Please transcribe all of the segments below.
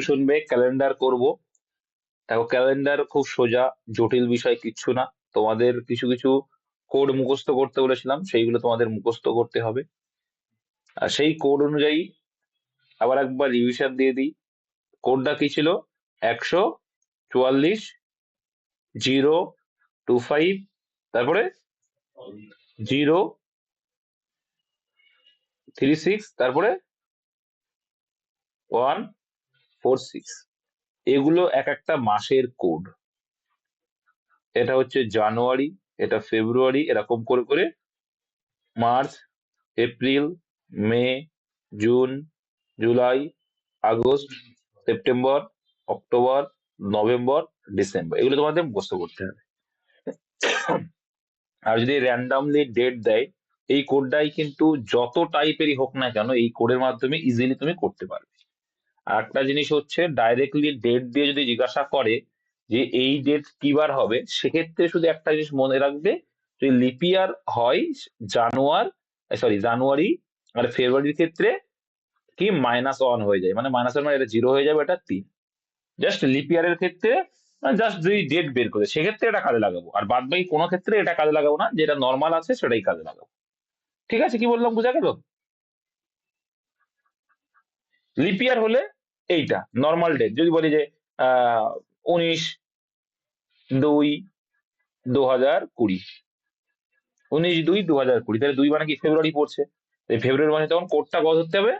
শুনবে ক্যালেন্ডার করব। দেখো ক্যালেন্ডার খুব সোজা, জটিল বিষয়, কিচ্ছু না। তোমাদের কিছু কিছু কোড মুখস্থ করতে বলেছিলাম, সেইগুলো তোমাদের মুখস্থ করতে হবে। আর সেই কোড অনুযায়ী আবার একবার রিভিশন দিয়ে দিই। কোডটা কি ছিল? একশো চুয়াল্লিশ, জিরো, টু ফাইভ, তারপরে জিরো, থ্রি সিক্স, তারপরে ওয়ান ফোর সিক্স এগুলো এক একটা মাসের কোড এটা হচ্ছে জানুয়ারি, এটা ফেব্রুয়ারি, এরকম করে করে March, April, May, June, July, August, September, October, November, December. এগুলো তোমাদের মুখস্থ করতে হবে। আর যদি র্যান্ডামলি ডেট দেয়, এই কোডটাই কিন্তু যত টাইপেরই হোক না কেন, এই কোডের মাধ্যমে ইজিলি তুমি করতে পারবে। আর একটা জিনিস হচ্ছে ডাইরেক্টলি ডেট দিয়ে যদি জিজ্ঞাসা করে যে এই ডেট কি বার হবে, সেক্ষেত্রে শুধু একটা জিনিস মনে রাখবে যদি লিপিয়ার হয় জানুয়ার সরি জানুয়ারি আর ফেব্রুয়ারির ক্ষেত্রে কি মাইনাস ওয়ান হয়ে যায়। মানে মাইনাস ওয়ান মানে এটা জিরো হয়ে যাবে, এটা তিন। জাস্ট লিপিয়ারের ক্ষেত্রে জাস্ট যদি ডেট বের করে, সেক্ষেত্রে এটা কাজে লাগাবো। আর বাদ বাকি কোনো ক্ষেত্রে এটা কাজে লাগাবো না, যেটা নর্মাল আছে সেটাই কাজে লাগাবো। ঠিক আছে, কি বললাম, বোঝা গেল? লিপিয়ার হলে এইটা নর্মাল ডেট যদি বলি যে উনিশ দুই দু হাজার কুড়ি। উনিশ দুই দু হাজার কুড়ি। তাহলে দুই মানে কি? ফেব্রুয়ারি পড়ছে। ফেব্রুয়ারি মানে তখন কোডটা কত ধরতে হবে,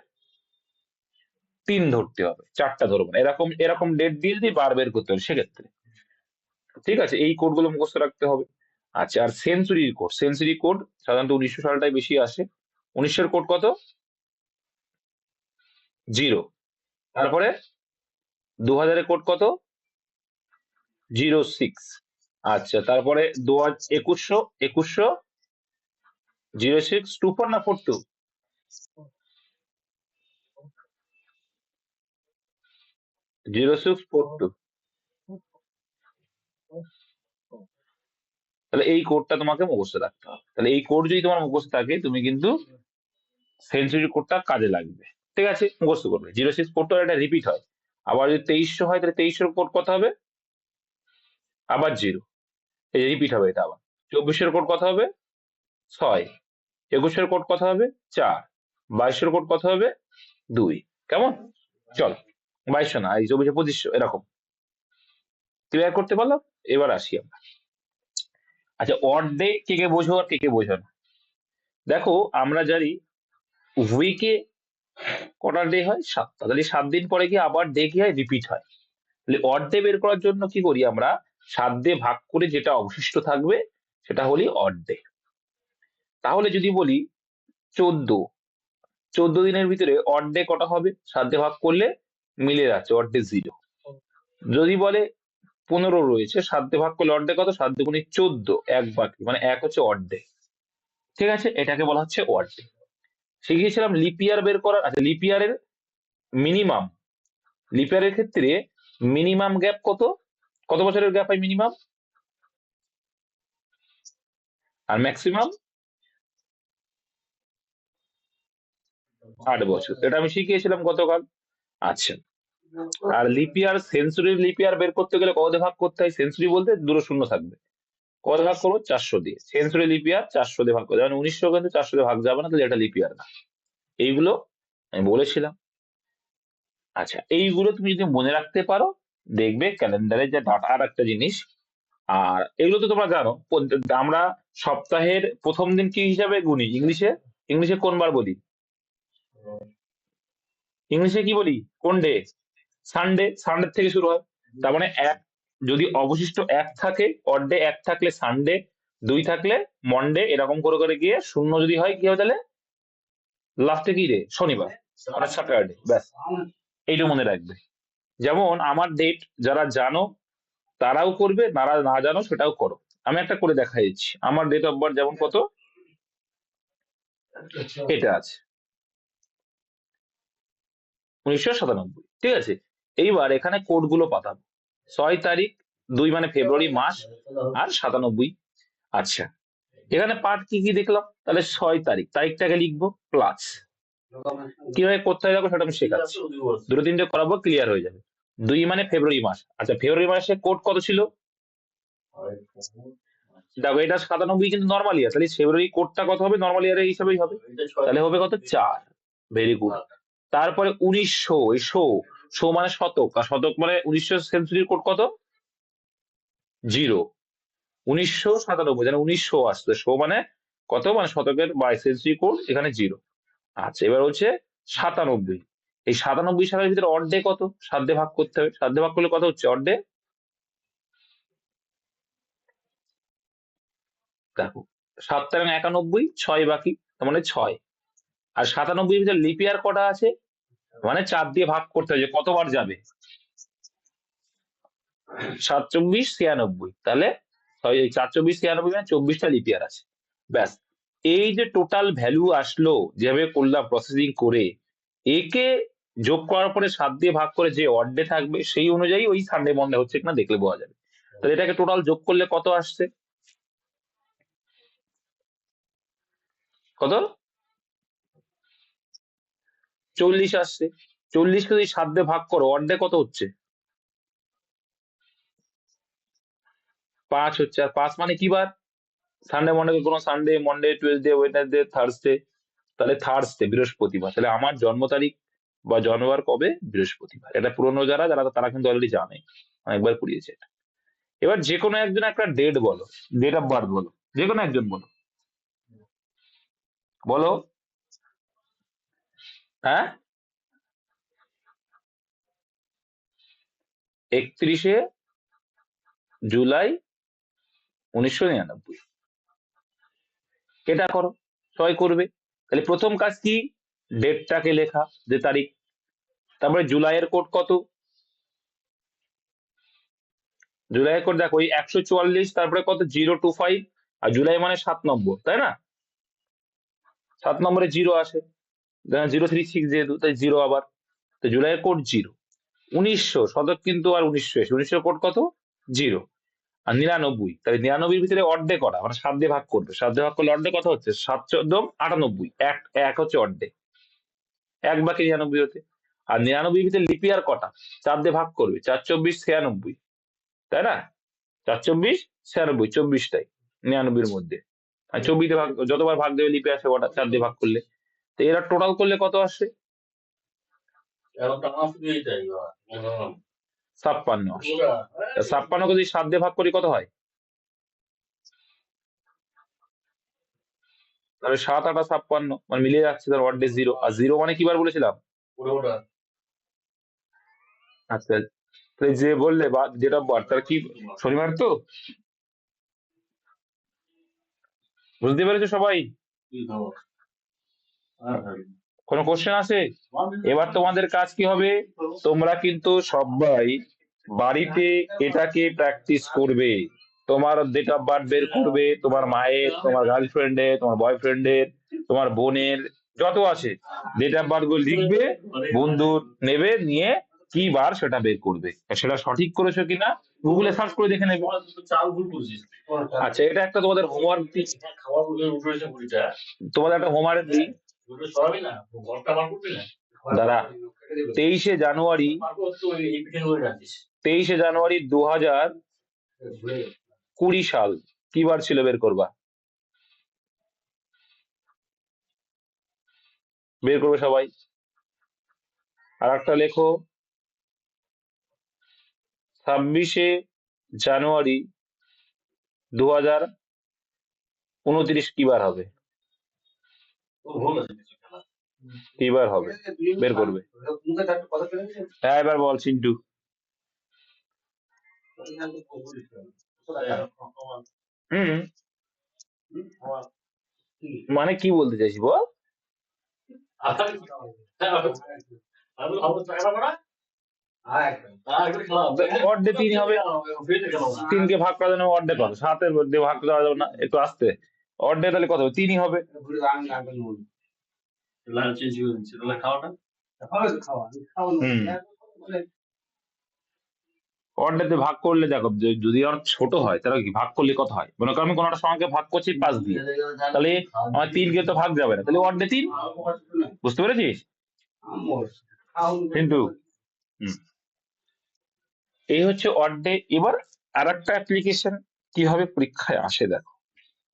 তিন ধরতে হবে, চারটা ধরবো এরকম এরকম ডেট দিয়ে যদি বার বের করতে হবে সেক্ষেত্রে। ঠিক আছে? এই কোডগুলো মুখস্থ রাখতে হবে। আচ্ছা আর সেঞ্চুরির কোড সেঞ্চুরি কোড সাধারণত উনিশশো সালটাই বেশি আসে। উনিশশোর কোড কত? জিরো তারপরে? দু হাজারের কোড কত? Zero six. আচ্ছা তারপরে দু একুশশো একুশশো, জিরো সিক্স, টু ফোর না four two? Zero six, four two. তাহলে এই কোডটা তোমাকে মুখস্থ রাখতে হবে। তাহলে এই কোড যদি তোমার মুখস্থ থাকে, তুমি কিন্তু সেঞ্চুরি কোডটা কাজে লাগবে। ঠিক আছে, মুখস্থ করবে। জিরো সিক্স ফোর টু এটা রিপিট হয়। আবার যদি তেইশশো হয়, তাহলে তেইশশোর কোড কত হবে? আবার জিরো। এই রিপিট হবে এটা আবার। চব্বিশের কোড কত হবে? ছয়। একুশের কোড কত হবে? চার। বাইশের কোড কত হবে? দুই। কেমন? চল, বাইশশো না, এই চব্বিশে পঁচিশশো, এরকম। ক্লিয়ার করতে পারলাম? এবার আসি আমরা। আচ্ছা ডে কে কে বোঝো আর কে কে বোঝো না? দেখো, আমরা জানি উইকে কটা ডে হয় সাতটা তাহলে সাত দিন পরে কি আবার ডে কি হয় রিপিট হয়। তাহলে অড ডে বের করার জন্য কি করি আমরা? সাত দিয়ে ভাগ করে যেটা অবশিষ্ট থাকবে, সেটা হলি অড ডে তাহলে যদি বলি চোদ্দ চোদ্দ দিনের ভিতরে অড ডে কটা হবে? সাত দিয়ে ভাগ করলে মিলে যাচ্ছে অড ডে জিরো যদি বলে পনেরো রয়েছে, সাত দিয়ে ভাগ করলে অড ডে কত? সাত দুগুণি চোদ্দ, এক বাকি মানে এক হচ্ছে অড ডে ঠিক আছে? এটাকে বলা হচ্ছে অড ডে শিখিয়েছিলাম লিপিয়ার বের করার আচ্ছা লিপিয়ারের মিনিমাম লিপিয়ারের ক্ষেত্রে মিনিমাম গ্যাপ কত? কত বছরের গ্যাপ হয় মিনিমাম আর ম্যাক্সিমাম আট বছর। এটা আমি শিখিয়েছিলাম গতকাল। আচ্ছা। আর লিপিয়ার সেঞ্চুরি লিপিয়ার বের করতে গেলে কত ভাগ করতে হয়? সেঞ্চুরি বলতে দুটো শূন্য থাকবে। কত ভাগ করব? চারশো দিয়ে। সেঞ্চুরি লিপিয়ার চারশো দিয়ে ভাগ করতে মানে উনিশশো কিন্তু চারশো দিয়ে ভাগ যাবে না, তাহলে এটা লিপিয়ার না। এইগুলো আমি বলেছিলাম। আচ্ছা এইগুলো তুমি যদি মনে রাখতে পারো, দেখবে ক্যালেন্ডারের যে ডাটা আর একটা জিনিস, আর এগুলো তো তোমরা জানো আমরা সপ্তাহের প্রথম দিন কি হিসাবে গুনি? ইংলিশে? ইংলিশে কোন বার বলি? ইংলিশে কি বলি? কোন ডে? সানডে। সানডে থেকে শুরু হয়। তার মানে এক যদি অবশিষ্ট এক থাকে অড ডে এক থাকলে সানডে দুই থাকলে মন্ডে এরকম করে করে গিয়ে শূন্য যদি হয়, কি হবে তাহলে? লাস্টে কি রে শনিবার। স্যাটারডে ব্যাস। এইটা মনে রাখবে। যেমন আমার ডেট যারা জানো, তারাও করবে, যারা না জানো, সেটাও করো। আমি একটা করে দেখা দিচ্ছি আমার ডেট অফ বার্থ যেমন কত? এটা আছে। উনিশশো সাতানব্বই। ঠিক আছে? এইবার এখানে কোডগুলো পাতাবো ছয় তারিখ, দুই মানে ফেব্রুয়ারি মাস আর সাতানব্বই। আচ্ছা এখানে পার্ট কি কি দেখলাম? তাহলে ছয় তারিখ, তারিখটাকে লিখব প্লাস কীভাবে করতে দেখো, সেটা আমি শেখাচ্ছি। দুটো তিনটে করাবো ক্লিয়ার হয়ে যাবে। দুই মানে ফেব্রুয়ারি মাস। আচ্ছা ফেব্রুয়ারি মাসে কোড কত ছিল? দেখো, এটা সাতানব্বই কিন্তু নর্মাল ইয়ার তাহলে ফেব্রুয়ারি কোডটা কত হবে? নর্মাল ইয়ারের হিসাবেই হবে। তাহলে হবে কত? চার। ভেরি গুড তারপরে উনিশশো এই শো শো মানে শতক, আর শতক মানে উনিশশো সেঞ্চুরির কোড কত? জিরো উনিশশো সাতানব্বই মানে উনিশশো আসছে শো মানে কত? মানে শতকের বাই সেঞ্চুরি কোড এখানে জিরো আচ্ছা এবার হচ্ছে সাতানব্বই। এই সাতানব্বই সালের ভিতরে অর্ধে কত? সাধ্যে ভাগ করতে হবে। সাধ্যে ভাগ করলে কত হচ্ছে অর্ধে? দেখো, সাত তেরো একানব্বই, ছয় বাকি, তার মানে ছয়। আর সাতানব্বই ভিতরে লিপিয়ার কটা আছে? মানে চার দিয়ে ভাগ করতে হবে কতবার যাবে? সাত চব্বিশ ছিয়ানব্বই। তাহলে চার চব্বিশ ছিয়ানব্বই মানে চব্বিশটা লিপিয়ার আছে। ব্যাস। এই যে টোটাল ভ্যালু আসলো, যেভাবে করলাম প্রসেসিং করে, একে যোগ করার পরে সাত দিয়ে ভাগ করে যে অর্ডে থাকবে, সেই অনুযায়ী ওই সানডে মন্ডে হচ্ছে কিনা দেখলে বোঝা যাবে। তাহলে এটাকে টোটাল যোগ করলে কত আসছে? কত? চল্লিশ আসছে। চল্লিশকে যদি সাত দিয়ে ভাগ করো অর্ধে কত হচ্ছে? পাঁচ হচ্ছে। আর পাঁচ মানে কি বার? সানডে মন্ডে কোনো Sunday Monday Tuesday Wednesday Thursday তাহলে থার্সডে বৃহস্পতিবার। তাহলে আমার জন্ম তারিখ বা জন্মবার কবে? বৃহস্পতিবার। এটা পুরনো যারা যারা তারা কিন্তু অলরেডি জানে। অনেকবার পুড়িয়েছে এটা। এবার যে কোনো একজন একটা ডেট বলো। ডেট অফ বার্থ বলো। যে কোনো একজন বলো। বলো। হ্যাঁ? একত্রিশে জুলাই উনিশশো নিরানব্বই। এটা করো? সবাই করবে। তাহলে প্রথম কাজ কি? ডেটটাকে লেখা, যে তারিখ। তারপরে জুলাইয়ের কোড কত? জুলাইয়ের কোড দেখো, ওই একশো চুয়াল্লিশ, তারপরে কত? জিরো টু ফাইভ, আর জুলাই মানে সাত নম্বর, তাই না? সাত নম্বরে জিরো আসে। জিরো থ্রি সিক্স যেহেতু, তাই জিরো আবার। তো জুলাইয়ের কোড জিরো উনিশশো শতক কিন্তু আর উনিশশো এসে উনিশশো কোড কত? জিরো আর নিরানব্বই। তাহলে নিরানব্বইয়ের ভিতরে অর্ধে করা। মানে সাত দিয়ে ভাগ করবে। সাত দিয়ে ভাগ করলে অর্ধে কত হচ্ছে? সাত চোদ্দ আটানব্বই। এক এক হচ্ছে অর্ধে এক বাকি নিরানব্বই হতে আর নিরানব্বই ভিতরে লিপিয়ার কটা? চার দিয়ে ভাগ করবে। চার চব্বিশ ছিয়ানব্বই। তাই না? চার চব্বিশ ছিয়ানব্বই। চব্বিশটাই নিরানব্বইয়ের মধ্যে। আর চব্বিশে ভাগ যতবার ভাগ দেবে, লিপি আসে কটা? চার দিয়ে ভাগ করলে। তো এরা টোটাল করলে কত আসে? ছাপ্পান্ন ছাপ্পান্নকে যদি সাত দিয়ে ভাগ করি কত হয়? তাহলে সাত আটা ছাপ্পান্ন মানে মিলিয়ে যাচ্ছে তার ওয়ার্ডে জিরো আর জিরো মানে কি বার বলেছিলাম? আচ্ছা তাহলে যে বললে বা অফ বার্থ তার কি শনিবার তো? বুঝতে পেরেছ সবাই? কোনো কোশ্চেন আছে? এবার তোমাদের কাজ কি হবে? তোমরা কিন্তু সবাই বাড়িতে এটাকে প্র্যাকটিস করবে। তোমার ডেট অফ বার্থ বের করবে, তোমার মায়ের, তোমার গার্লফ্রেন্ডের তোমার বয়ফ্রেন্ডের তোমার বোনের, যত আছে। ডেট অফ বার্থগুলো লিখবে বন্ধুর নেবে, নিয়ে কি বার সেটা বের করবে। সেটা সঠিক করেছ কিনা গুগলে সার্চ করে দেখে নেবে। আচ্ছা এটা একটা তোমাদের হোমওয়ার্ক তোমাদের একটা হোমওয়ার্ক দিই দাঁড়া, তেইশে জানুয়ারি তেইশে জানুয়ারি দু হাজার কুড়ি সাল, কি বার ছিল বের করবা? বের করবে সবাই। আর একটা লেখো, ছাব্বিশে জানুয়ারি দু হাজার উনত্রিশ কি বার হবে? ও ভুল আছে কিছু খেলা। কি বার হবে। বের করবে। হ্যাঁ এবার বল হুম। মানে কি বলতে চাইছি, বল? তিন তিনকে ভাগ করা যাবে না অর্ধে সাতের মধ্যে ভাগ করা যাবে না, একটু আসতে। অর্ধে তাহলে কত হবে? তিনই হবে। ভাগ করলে দেখো যদি আর ছোট হয় তাহলে কি ভাগ করলে কত হয়? মনে করো আমি কোনো একটা সংখ্যাকে ভাগ করছি পাঁচ দিয়ে। তাহলে আমার তিনকে তো ভাগ যাবে না। তাহলে অর্ধে তিন? বুঝতে পেরেছিস? কিন্তু এই হচ্ছে অড ডে এবার আর একটা অ্যাপ্লিকেশন কীভাবে পরীক্ষায় আসে দেখো।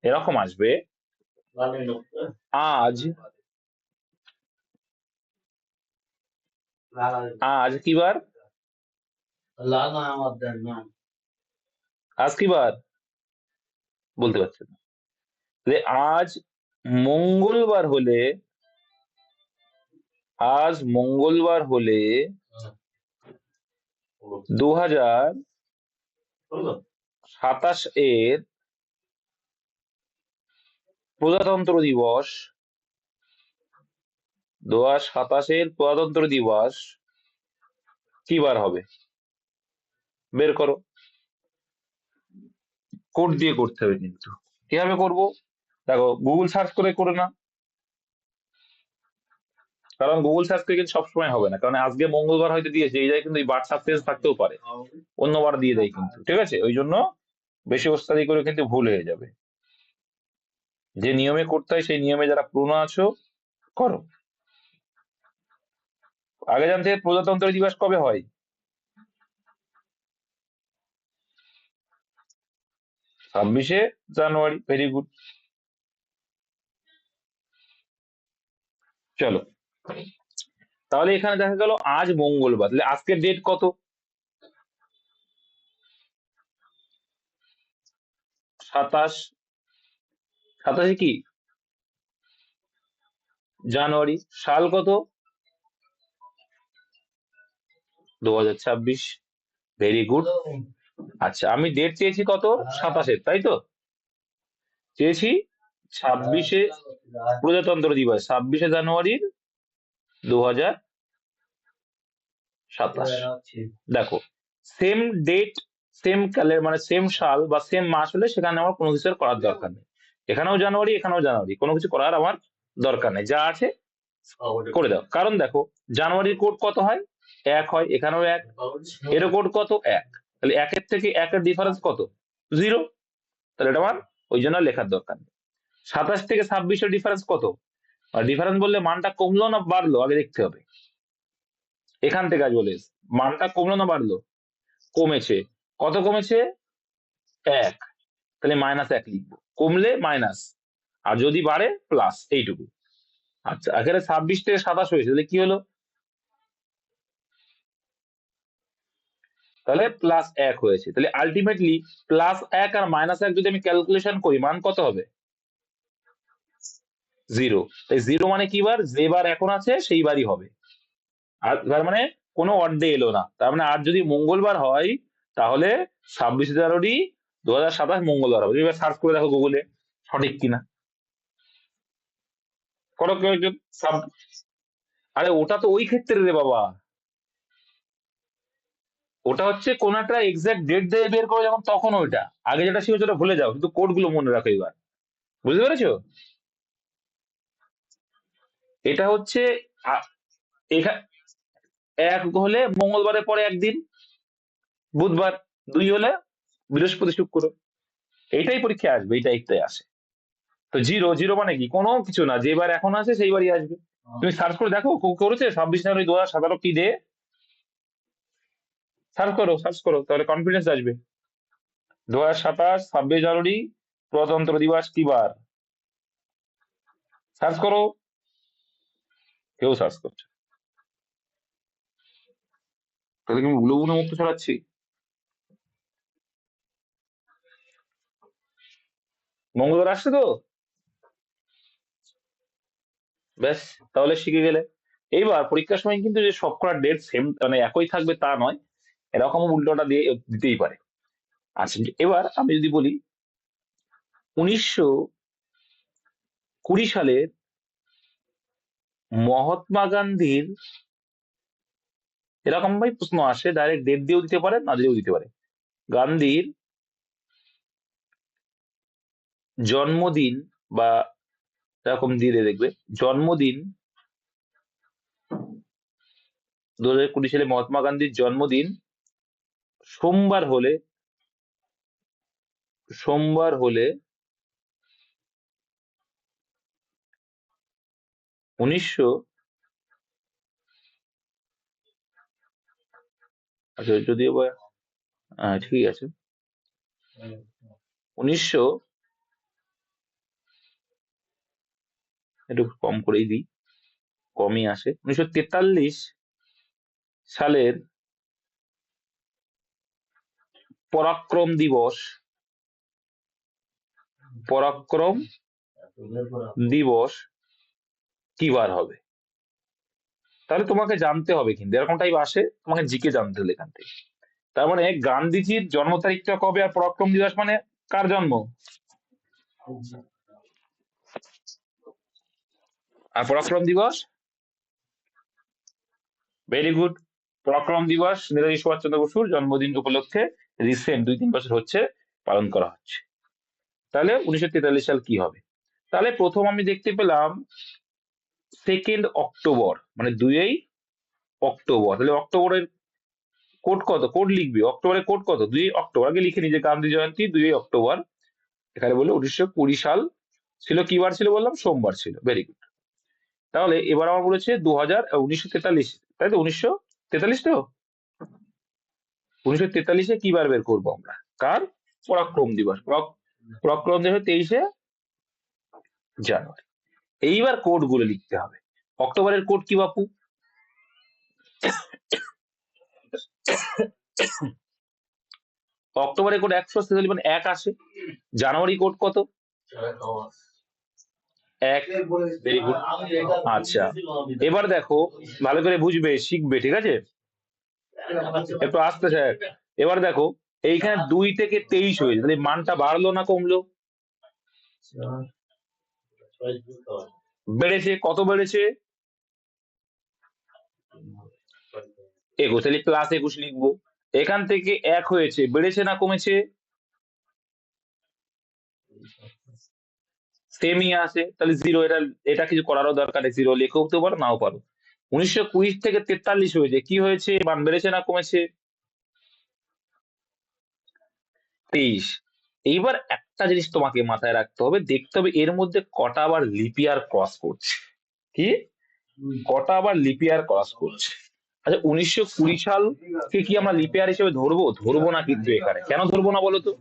এরকম আসবে? আজ। আজ কি বার? আজ কি বার? বলতে পারছে না। তাহলে আজ মঙ্গলবার হলে আজ মঙ্গলবার হলে দু হাজার সাতাশ এর প্রজাতন্ত্র দিবস। দু হাজার সাতাশের প্রজাতন্ত্র দিবস। কি বার হবে? বের করো। কোড দিয়ে করতে হবে কিন্তু। কীভাবে করব? দেখো গুগল সার্চ করে করে না কারণ গুগল সার্চ করে কিন্তু সবসময় হবে না। কারণ আজকে মঙ্গলবার হয়তো দিয়েছে এই জায়গায় কিন্তু এই বার সাকসেস থাকতেও পারে। অন্যবার দিয়ে দেয় কিন্তু। ঠিক আছে? ওই জন্য বেশি ওস্তাদি করে কিন্তু ভুল হয়ে যাবে। যে নিয়মে করতে হয়, সেই নিয়মে যারা পুরনো আছো, করো। আগে জানতে প্রজাতন্ত্র দিবস কবে হয়। ছাব্বিশে জানুয়ারি ভেরি গুড চলো। তাহলে এখানে দেখা গেল আজ মঙ্গলবার। তাহলে আজকের ডেট কত? সাতাশ সাতাশে কি? জানুয়ারি, সাল কত? দু হাজার ছাব্বিশ। ভেরি গুড আচ্ছা আমি ডেট চেয়েছি কত? সাতাশে, তাই তো? চেয়েছি ছাব্বিশে প্রজাতন্ত্র দিবস, ছাব্বিশে জানুয়ারির দু হাজার সাতাশ। দেখো সেম ডেট সেম ক্যালেন্ডার মানে সেম সাল বা সেম মাস হলে সেখানে আমার কোনো কিছু করার দরকার নেই। এখানেও জানুয়ারি এখানেও জানুয়ারি। কোনো কিছু করার আমার দরকার নেই। যা আছে করে দাও। কারণ দেখো জানুয়ারির কোড কত হয়? এক হয় এখানেও এক। এর কোড কত? এক। তাহলে একের থেকে একের ডিফারেন্স কত? জিরো তাহলে এটা আমার ওই জন্য লেখার দরকার নেই। সাতাশ থেকে ছাব্বিশের ডিফারেন্স কত? আর ডিফারেন্স বললে মানটা কমলো না বাড়লো? আগে দেখতে হবে। এখান থেকে আজ বলে মানটা কমলো না বাড়লো? কমেছে। কত কমেছে? এক। তাহলে মাইনাস এক লিখব। কমলে মাইনাস আর যদি বাড়ে প্লাস এইটুকু। আচ্ছা এখানে ছাব্বিশ থেকে সাতাশ হয়েছে, তাহলে কি হলো? তাহলে প্লাস এক হয়েছে, তাহলে আলটিমেটলি প্লাস এক আর মাইনাস এক যদি আমি ক্যালকুলেশন করি, মান কত হবে? জিরো তাই জিরো মানে কি বার? যে বার এখন আছে, সেই বারই হবে। আর তার মানে কোনো অর্ডে এলো না। তার মানে আর যদি মঙ্গলবার হয়, তাহলে ছাব্বিশে জানুয়ারি দু হাজার সাতাশ মঙ্গলবার হবে। এবার সার্চ করে দেখো গুগলে সঠিক কিনা। করো কেউ সাব- আরে ওটা তো ওই ক্ষেত্রে রে বাবা। ওটা হচ্ছে কোন একটা এক্সাক্ট ডেট দিয়ে বের করো যখন, তখন ওইটা। আগে যেটা ছিল সেটা ভুলে যাও, কিন্তু কোডগুলো মনে রাখো এবার। বুঝতে পেরেছ? এটা হচ্ছে এক হলে মঙ্গলবারের পরে একদিন, বুধবার দুই হলে বৃহস্পতি শুক্র। এইটাই পরীক্ষায় আসবে এইটা একটাই আসে। তো জিরো জিরো মানে কি? কোনো কিছু না যেবার এখন আছে সেইবারই আসবে। তুমি সার্চ করে দেখো করেছে ছাব্বিশ জানুয়ারি দু হাজার সতেরো কি ডে সার্চ করো সার্চ করো তাহলে কনফিডেন্স আসবে। দু হাজার সাতাশ ছাব্বিশ জানুয়ারি প্রজাতন্ত্র দিবস কি বার সার্চ করো। কেউ সার্চ করছে তাহলে কি আমি উলো উলো মুক্ত ছড়াচ্ছি? মঙ্গলবার আসছে তো? ব্যাস, তাহলে শিখে গেলে। এইবার পরীক্ষার সময় কিন্তু যে সবকটা ডেট সেম মানে একই থাকবে তা নয়, এরকম উল্টোটা দিয়ে দিতেই পারে। আচ্ছা এবার আমি যদি বলি, উনিশশো কুড়ি সালের মহাত্মা গান্ধীর এরকম ভাই প্রশ্ন আসে ডাইরেক্ট ডেট দিয়েও দিতে পারে, না দিয়েও দিতে পারে। গান্ধীর জন্মদিন বা এরকম দিয়ে দেখবে জন্মদিন দু হাজার কুড়ি সালে মহাত্মা গান্ধীর জন্মদিন সোমবার হলে সোমবার হলে উনিশশো আচ্ছা যদিও বা আহ, ঠিক আছে। উনিশশো একটু কম করেই দিই, কমই আসে। উনিশশো তেতাল্লিশ সালের পরাক্রম দিবস পরাক্রম দিবস কি বার হবে? তাহলে তোমাকে জানতে হবে কিন্তু, এরকম টাইপ আসে, তোমাকে জিকে জানতে হলে এখান থেকে। তার মানে গান্ধীজির জন্ম তারিখটা কবে আর পরাক্রম দিবস মানে কার জন্ম? আর পরাক্রম দিবস? ভেরি গুড পরাক্রম দিবস নেতাজি সুভাষচন্দ্র বসুর জন্মদিন উপলক্ষে রিসেন্ট দুই তিন বছর হচ্ছে পালন করা হচ্ছে। তাহলে উনিশশো তেতাল্লিশ সাল কি হবে? তাহলে প্রথম আমি দেখতে পেলাম সেকেন্ড অক্টোবর মানে দুই অক্টোবর তাহলে অক্টোবরের কোড কত? কোড লিখবি? অক্টোবরের কোড কত? দুই অক্টোবর আগে লিখে নিজে গান্ধী জয়ন্তী দুই অক্টোবর এখানে বলল উনিশশো কুড়ি সাল ছিল কি বার ছিল বললাম? সোমবার ছিল। ভেরি গুড তাহলে এবার আমার বলেছে দু হাজার উনিশশো তেতাল্লিশ। তাই তো? উনিশশো তেতাল্লিশ তো? উনিশশো তেতাল্লিশে কি বার বের করব আমরা? কার? পরাক্রম দিবস। পরাক্রম দিবস তেইশে জানুয়ারি। এইবার কোডগুলো লিখতে হবে। অক্টোবরের কোড কি বাপু? অক্টোবরের কোড একশো তেতাল্লিশ মানে এক আসে। জানুয়ারি কোড কত? এক, Very good. আচ্ছা। এবার দেখো, ভালো করে বুঝবে, শিখবে, ঠিক আছে? একটু আস্তে স্যার এবার দেখো, এইখানে দুই থেকে তেইশ হয়েছে, তাহলে মানটা বাড়লো না কমলো? বেড়েছে, কত বেড়েছে? একুশ, তাহলে প্লাস একুশ লিখব। এখান থেকে এক হয়েছে, বেড়েছে না কমেছে? সেমই আছে তাহলে জিরো এটা এটা কিছু করারও দরকার জিরো লেখেও তো পারো, নাও পারো। উনিশশো কুড়ি থেকে তেতাল্লিশ হয়েছে, কি হয়েছে, মান বেড়েছে না কমেছে? তেইশ। এইবার একটা জিনিস তোমাকে মাথায় রাখতে হবে, দেখতে হবে এর মধ্যে কটা আবার লিপিয়ার ক্রস করছে। কি? কটা আবার লিপিয়ার ক্রস করছে। আচ্ছা উনিশশো কুড়ি সাল কে কি আমরা লিপিয়ার হিসেবে ধরবো? ধরবো না কিন্তু এখানে। কেন ধরবো না বলো তো?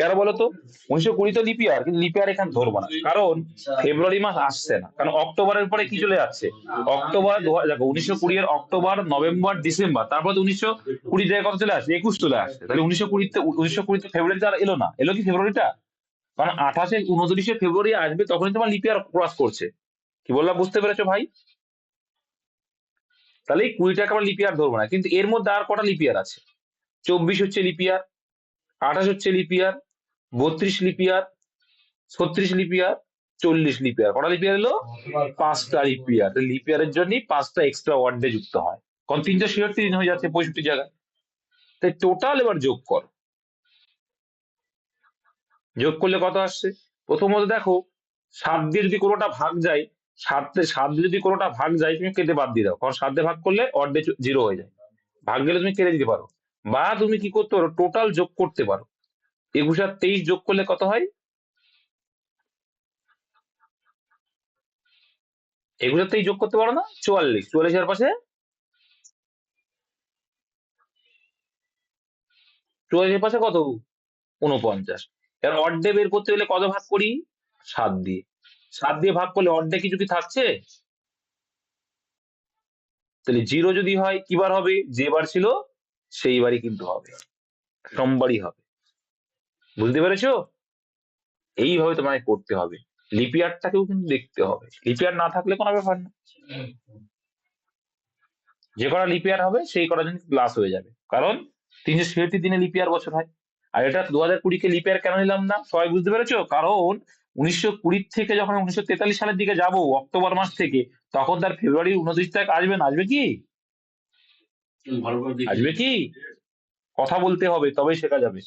কেন বলো তো উনিশশো কুড়ি তো লিপিয়ার কিন্তু লিপিয়ার এখানে ধরবো না। কারণ ফেব্রুয়ারি মাস আসছে না। কারণ অক্টোবরের পরে কি চলে যাচ্ছে? অক্টোবর দেখো, উনিশশো কুড়ি এর অক্টোবর, নভেম্বর, ডিসেম্বর, তারপর তো উনিশশো কুড়ি থেকে কত চলে আসছে? একুশ চলে আসছে। তাহলে উনিশশো কুড়িতে উনিশশো কুড়িতে ফেব্রুয়ারিতে আর এলো না। এলো কি ফেব্রুয়ারিটা? কারণ আঠাশে, উনত্রিশে ফেব্রুয়ারি আসবে, তখনই তোমার লিপিয়ার ক্রস করছে। কি বললাম? বুঝতে পেরেছ ভাই? তাহলে কুড়িটাকে আমরা লিপিয়ার ধরবো না। কিন্তু এর মধ্যে আর কটা লিপিয়ার আছে? চব্বিশ হচ্ছে লিপিয়ার আঠাশ হচ্ছে লিপিয়ার বত্রিশ লিপিয়ার ছত্রিশ লিপিয়ার চল্লিশ লিপিয়ার কটা লিপিয়ার এলো? পাঁচটা লিপিয়ার লিপিয়ারের জন্য পাঁচটা এক্সট্রা ওয়ার্ড ডে যুক্ত হয়। কারণ তিনশো ছিয়াত্তর দিন হয়ে যাচ্ছে পঁয়ষট্টি জায়গায়। তাই টোটাল এবার যোগ কর। যোগ করলে কত আসছে? প্রথমত দেখো, সাত দিয়ে যদি কোনোটা ভাগ যায়, সাতে সাত দিয়ে যদি কোনোটা ভাগ যায়, তুমি কেটে বাদ দিয়ে দাও। কারণ সাত দিয়ে ভাগ করলে অর্ধে জিরো হয়ে যায়। ভাগ গেলে তুমি কেটে দিতে পারো। বা তুমি কি করতে পারো? টোটাল যোগ করতে পারো। একুশ আর তেইশ যোগ করলে কত হয়? একুশ আর তেইশ যোগ করতে পারো না? চুয়াল্লিশ। চুয়াল্লিশের পাশে? চুয়াল্লিশের পাশে কত? উনপঞ্চাশ এবার অর্ধে বের করতে গেলে কত ভাগ করি? সাত দিয়ে। সাত দিয়ে ভাগ করলে অর্ধে কিছু কি থাকছে? তাহলে জিরো যদি হয়, কি বার হবে? যে বার ছিল সেই বারই কিন্তু হবে। সোমবারই হবে। বুঝতে পেরেছ? এইভাবে তোমাকে করতে হবে। লিপিয়ারটাকেও কিন্তু দেখতে হবে। লিপিয়ার না থাকলে কোনো ব্যাপার না। যে কটা লিপিয়ার হবে, সেই কটা জিনিস প্লাস হয়ে যাবে। কারণ তিনশো ছেষট্টি দিনে লিপিয়ার বছর হয়। আর এটা দু হাজার কুড়িকে লিপিয়ার কেন নিলাম না? সবাই বুঝতে পেরেছ? কারণ উনিশশো কুড়ি থেকে যখন উনিশশো তেতাল্লিশ সালের দিকে যাব, অক্টোবর মাস থেকে, তখন তার ফেব্রুয়ারি উনত্রিশ তারিখ আসবে না? আসবে কি। আসবে কি? কথা বলতে হবে, তবেই শেখা যাবে।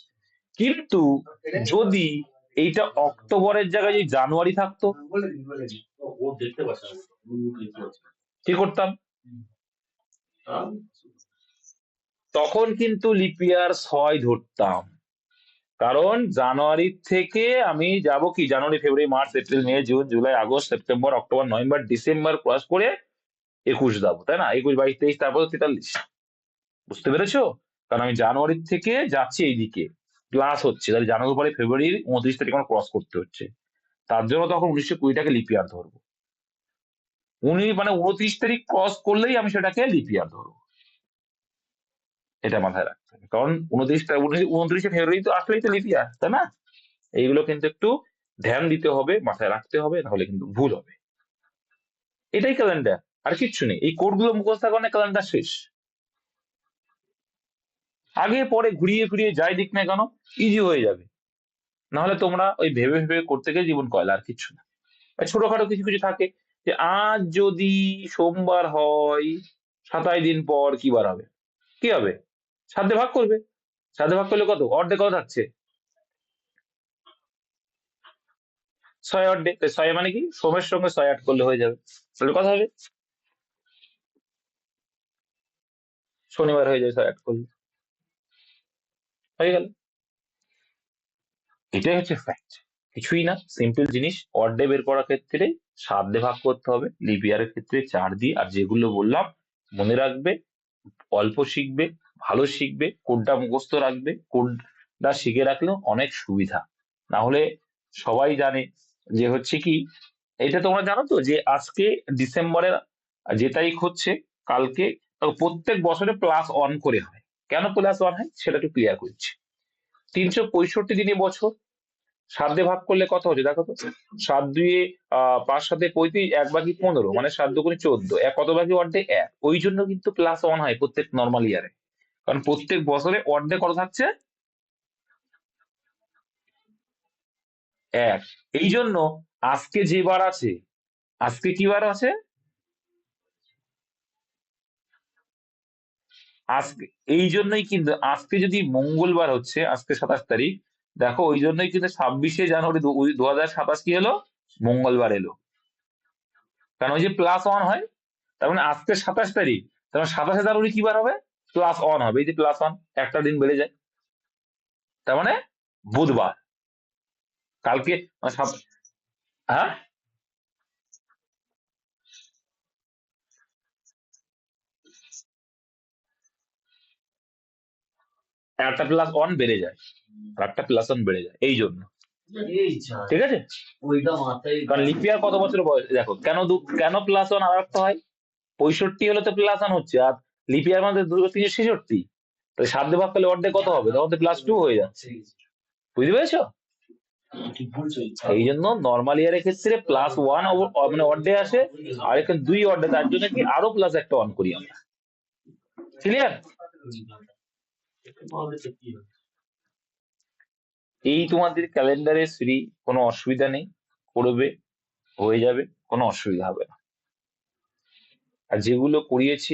কিন্তু যদি এইটা অক্টোবরের জায়গায় যদি জানুয়ারি থাকতো। কি করতাম? তখন কিন্তু লিপিয়ার ছয় ধরতাম। কারণ জানুয়ারি থেকে আমি যাব কি? January, February, March, April, May, June, July, August, September, October, November, December, cross করে একুশ যাব, তাই না? একুশ, বাইশ, তেইশ, তারপর তেতাল্লিশ। বুঝতে পেরেছ? কারণ আমি জানুয়ারির থেকে যাচ্ছি এইদিকে। ক্লাস হচ্ছে। তাহলে জানুয়ারি পরে ফেব্রুয়ারির উনত্রিশ তারিখ আমার ক্রস করতে হচ্ছে। তার জন্য তখন উনিশশো কুড়িটাকে লিপিয়ার ধরবো। উনি মানে উনত্রিশ তারিখ ক্রস করলেই আমি সেটাকে লিপিয়ার ধরবো। এটা মাথায় রাখতে হবে। কারণ উনত্রিশটা উনত্রিশে ফেব্রুয়ারি তো আসলেই তো লিপিয়ার তাই না? এইগুলো কিন্তু একটু ধ্যান দিতে হবে, মাথায় রাখতে হবে, নাহলে কিন্তু ভুল হবে। এটাই ক্যালেন্ডার আর কিচ্ছু নেই। এই কোডগুলো মুখস্থ থাকার ক্যালেন্ডার শেষ। আগে পরে ঘুরিয়ে ফিরিয়ে যাই দিক না কেন ইজি হয়ে যাবে। নাহলে তোমরা ওই ভেবে ভেবে করতে গিয়ে জীবন কয়লা আর কিছু না। ছোটখাটো কিছু কিছু থাকে যে, আজ যদি সোমবার হয়, সাতাশ দিন পর কি বার হবে? কি হবে? সাধ্যে ভাগ করবে। সাধ্যে ভাগ করলে কত? অর্ধেক কত থাকছে? ছয় অর্ধেক ছয় মানে কি? সোমের সঙ্গে ছয় আট করলে হয়ে যাবে। তাহলে কথা হবে? শনিবার হয়ে যাবে ছয় আট করলে। হয়ে গেল। এটাই হচ্ছে ফ্যাক্ট কিছুই না সিম্পল জিনিস। অড ডে বের করার ক্ষেত্রে সাত দিয়ে ভাগ করতে হবে। লিপ ইয়ারের ক্ষেত্রে চার দিয়ে। আর যেগুলো বললাম, মনে রাখবে, অল্প শিখবে, ভালো শিখবে কোডটা মুখস্থ রাখবে কোডটা শিখে রাখলেও অনেক সুবিধা। না হলে সবাই জানে যে হচ্ছে কি, এটা তোমরা জানো তো যে আজকে ডিসেম্বরের যে তারিখ হচ্ছে, কালকে প্রত্যেক বছরে প্লাস ওয়ান করে হয়। কেন প্লাস ওয়ান হয় সেটা একটু ক্লিয়ার করছি। তিনশো পঁয়ষট্টি দিনে বছর। সাত দিয়ে ভাগ করলে কত হচ্ছে? দেখো তো। সাত দুয়ে পাঁচ সাথে পঁয়ত্রিশ, এক বাকি পনেরো মানে সাত দুগুণে চোদ্দ। এক কত বাকি? অর্ধে এক। ওই জন্য কিন্তু প্লাস ওয়ান হয় প্রত্যেক নর্মাল ইয়ারে কারণ প্রত্যেক বছরে অর্ধে কত থাকছে? এক। এই জন্য আজকে যে বার আছে, আজকে কি বার আছে? আজকে, এই জন্যই কিন্তু, আজকে যদি মঙ্গলবার হচ্ছে, আজকে সাতাশ তারিখ, দেখো, ওই জন্যই কিন্তু ছাব্বিশে জানুয়ারি দু হাজার সাতাশ কি হলো মঙ্গলবার এলো। কারণ ওই যে প্লাস ওয়ান হয়, তার মানে আজকে সাতাশ তারিখ, তার মানে সাতাশে জানুয়ারি কি বার হবে? প্লাস ওয়ান হবে। এই যে প্লাস ওয়ান একটা দিন বেড়ে যায়। তার মানে বুধবার। কালকে মানে একটা প্লাস ওয়ান বেড়ে যায় আর একটা প্লাস ওয়ান বেড়ে যায় এই জন্য। ঠিক আছে? কারণ লিপিয়ার কত বছর বয়স? দেখো কেন কেন প্লাস ওয়ান আর একটা হয়? পঁয়ষট্টি হলে তো প্লাস ওয়ান হচ্ছে আর লিপিয়ার মধ্যে দুটো তিনশো ছেষট্টি। সাত ভাগ করলে অর্ধেক কত হবে? তখন তো প্লাস টু হয়ে যাচ্ছে। বুঝতে পেরেছ? এই জন্য নর্মাল ইয়ারের ক্ষেত্রে প্লাস ওয়ান মানে অর্ধে আসে আর এখানে দুই অর্ধে তার জন্য কি আরও প্লাস একটা অন করি আমরা। ক্লিয়ার এই তোমাদের ক্যালেন্ডারে শ্রী কোনো অসুবিধা নেই, করবে, হয়ে যাবে, কোনো অসুবিধা হবে না। আর যেগুলো করিয়েছি